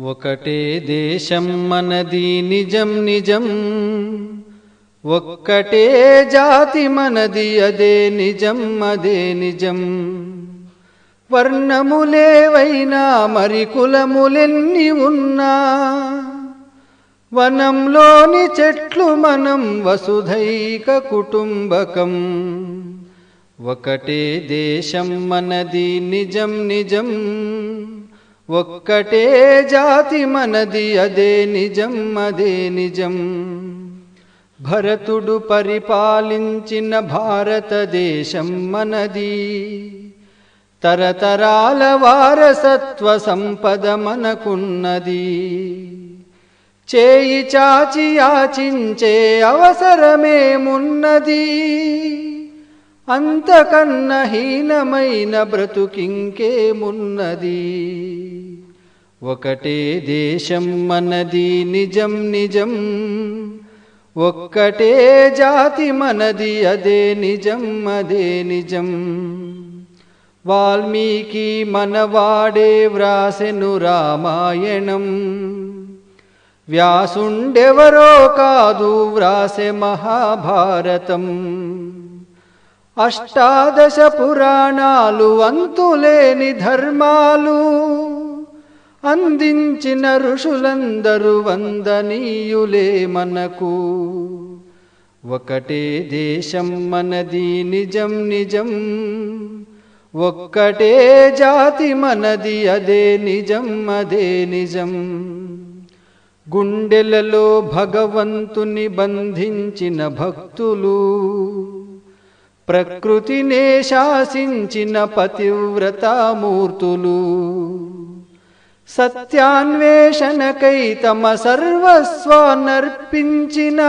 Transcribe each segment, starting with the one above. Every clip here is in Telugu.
ఒకటే దేశం మనది నిజం నిజం. ఒక్కటే జాతి మనది అదే నిజం అదే నిజం. వర్ణములేవైనా మరి కులములెన్ని ఉన్నా. వనంలోని చెట్లు మనం వసుధైక కుటుంబకం. ఒకటే దేశం మనది నిజం నిజం. ఒక్కటే జాతి మనది అదే నిజం అదే నిజం. భరతుడు పరిపాలించిన భారతదేశం మనది. తరతరాల వారసత్వ సంపద మనకున్నది. చేయి చాచి యాచించే అవసరమేమున్నది అంతకన్న హీనమైన బ్రతుకింకేమున్నది ఒకటే దేశం మనది నిజం నిజం. ఒక్కటే జాతి మనది అదే నిజం అదే నిజం. వాల్మీకి మనవాడే వ్రాసెను రామాయణం. వ్యాసుండెవరో కాదు వ్రాసె మహాభారతం. అష్టాదశ పురాణాలు అంతులేని ధర్మాలు. అందించిన ఋషులందరూ వందనీయులే మనకు. ఒకటే దేశం మనది నిజం నిజం. ఒక్కటే జాతి మనది అదే నిజం అదే నిజం. గుండెలలో భగవంతుని బంధించిన భక్తులు. ప్రకృతినే శాసించిన పతివ్రతామూర్తులు. సత్యాన్వేషణకై తమ సర్వస్వానర్పించిన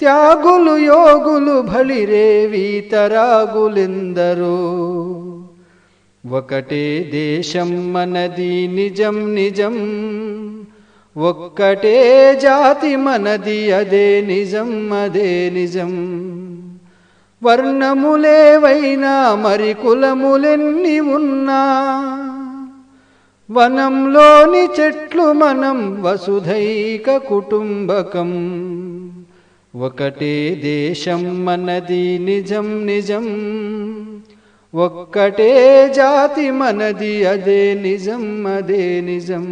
త్యాగులు యోగులు బలిరే వీతరాగులెందరో ఒకటే దేశం మనది నిజం నిజం ఒక్కటే జాతి మనది అదే నిజం అదే నిజం. వర్ణములేవైనా మరి కులములెన్ని ఉన్నా? వనంలోని చెట్లు మనం వసుధైక కుటుంబకం. ఒకటే దేశం మనది నిజం నిజం. ఒక్కటే జాతి మనది అదే నిజం అదే నిజం.